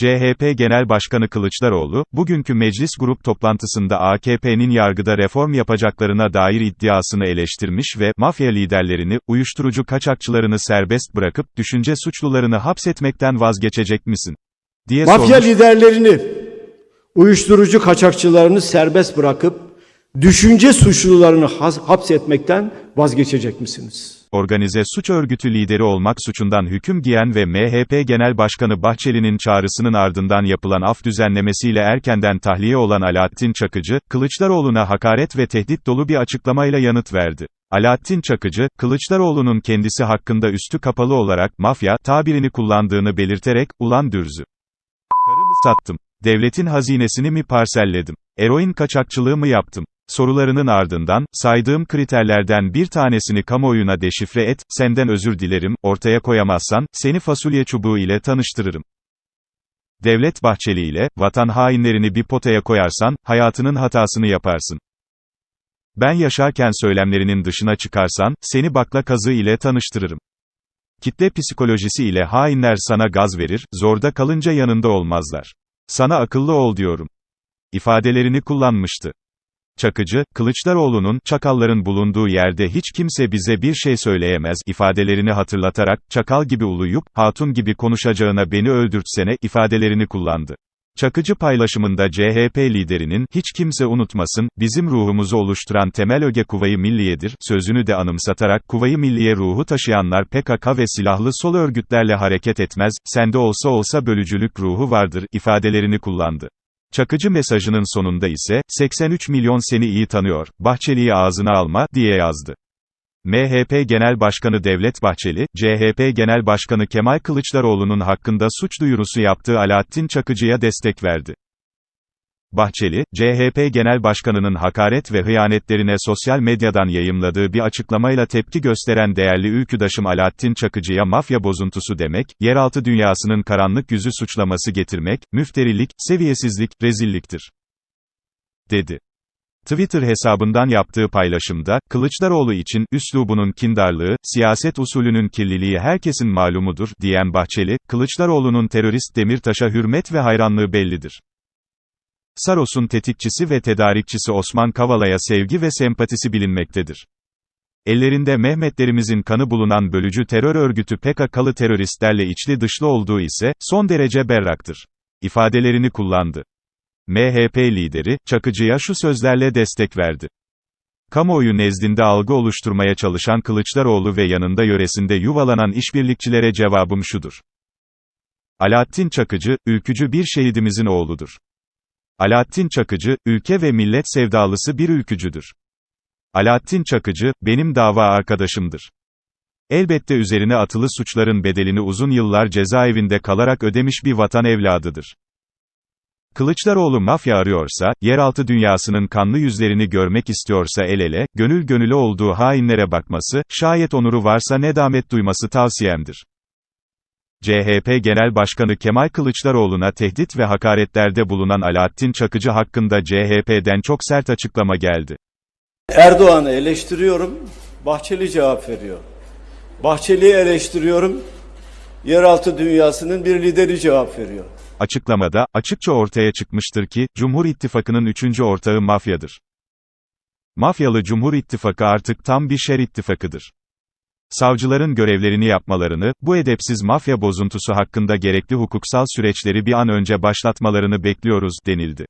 CHP Genel Başkanı Kılıçdaroğlu, bugünkü meclis grup toplantısında AKP'nin yargıda reform yapacaklarına dair iddiasını eleştirmiş ve, mafya liderlerini, uyuşturucu kaçakçılarını serbest bırakıp, düşünce suçlularını hapsetmekten vazgeçecek misin? diye Mafya sormuş. liderlerini, uyuşturucu kaçakçılarını serbest bırakıp düşünce suçlularını hapsetmekten vazgeçecek misiniz? Organize suç örgütü lideri olmak suçundan hüküm giyen ve MHP Genel Başkanı Bahçeli'nin çağrısının ardından yapılan af düzenlemesiyle erkenden tahliye olan Alaaddin Çakıcı, Kılıçdaroğlu'na hakaret ve tehdit dolu bir açıklamayla yanıt verdi. Alaaddin Çakıcı, Kılıçdaroğlu'nun kendisi hakkında üstü kapalı olarak mafya tabirini kullandığını belirterek, ulan dürzü. Karımı sattım. Devletin hazinesini mi parselledim? Eroin kaçakçılığı mı yaptım? Sorularının ardından, saydığım kriterlerden bir tanesini kamuoyuna deşifre et, senden özür dilerim, ortaya koyamazsan, seni fasulye çubuğu ile tanıştırırım. Devlet Bahçeli ile, vatan hainlerini bir potaya koyarsan, hayatının hatasını yaparsın. Ben yaşarken söylemlerinin dışına çıkarsan, seni bakla kazığı ile tanıştırırım. Kitle psikolojisi ile hainler sana gaz verir, zorda kalınca yanında olmazlar. Sana akıllı ol diyorum. ifadelerini kullanmıştı. Çakıcı, Kılıçdaroğlu'nun, çakalların bulunduğu yerde hiç kimse bize bir şey söyleyemez, ifadelerini hatırlatarak, çakal gibi uluyup, hatun gibi konuşacağına beni öldürtsene, ifadelerini kullandı. Çakıcı paylaşımında CHP liderinin, hiç kimse unutmasın, bizim ruhumuzu oluşturan temel öge Kuvayı Milliye'dir, sözünü de anımsatarak, Kuvayı Milliye ruhu taşıyanlar PKK ve silahlı sol örgütlerle hareket etmez, sende olsa olsa bölücülük ruhu vardır, ifadelerini kullandı. Çakıcı mesajının sonunda ise, 83 milyon seni iyi tanıyor, Bahçeli'yi ağzına alma, diye yazdı. MHP Genel Başkanı Devlet Bahçeli, CHP Genel Başkanı Kemal Kılıçdaroğlu'nun hakkında suç duyurusu yaptığı Alaaddin Çakıcı'ya destek verdi. Bahçeli, CHP Genel Başkanı'nın hakaret ve hıyanetlerine sosyal medyadan yayımladığı bir açıklamayla tepki gösteren değerli ülküdaşım Alaaddin Çakıcı'ya mafya bozuntusu demek, yeraltı dünyasının karanlık yüzü suçlaması getirmek, müfterilik, seviyesizlik, rezilliktir. dedi. Twitter hesabından yaptığı paylaşımda, Kılıçdaroğlu için, üslubunun kindarlığı, siyaset usulünün kirliliği herkesin malumudur, diyen Bahçeli, Kılıçdaroğlu'nun terörist Demirtaş'a hürmet ve hayranlığı bellidir. Saros'un tetikçisi ve tedarikçisi Osman Kavala'ya sevgi ve sempatisi bilinmektedir. Ellerinde Mehmetlerimizin kanı bulunan bölücü terör örgütü PKK'lı teröristlerle içli dışlı olduğu ise, son derece berraktır. ifadelerini kullandı. MHP lideri, Çakıcı'ya şu sözlerle destek verdi. Kamuoyu nezdinde algı oluşturmaya çalışan Kılıçdaroğlu ve yanında yöresinde yuvalanan işbirlikçilere cevabım şudur. Alaaddin Çakıcı, ülkücü bir şehidimizin oğludur. Alaaddin Çakıcı, ülke ve millet sevdalısı bir ülkücüdür. Alaaddin Çakıcı, benim dava arkadaşımdır. Elbette üzerine atılı suçların bedelini uzun yıllar cezaevinde kalarak ödemiş bir vatan evladıdır. Kılıçdaroğlu mafya arıyorsa, yeraltı dünyasının kanlı yüzlerini görmek istiyorsa el ele, gönül gönüle olduğu hainlere bakması, şayet onuru varsa nedamet duyması tavsiyemdir. CHP Genel Başkanı Kemal Kılıçdaroğlu'na tehdit ve hakaretlerde bulunan Alaaddin Çakıcı hakkında CHP'den çok sert açıklama geldi. Erdoğan'ı eleştiriyorum, Bahçeli cevap veriyor. Bahçeli'yi eleştiriyorum, yeraltı dünyasının bir lideri cevap veriyor. Açıklamada, açıkça ortaya çıkmıştır ki, Cumhur İttifakı'nın üçüncü ortağı mafyadır. Mafyalı Cumhur İttifakı artık tam bir şer ittifakıdır. Savcıların görevlerini yapmalarını, bu edepsiz mafya bozuntusu hakkında gerekli hukuksal süreçleri bir an önce başlatmalarını bekliyoruz, denildi.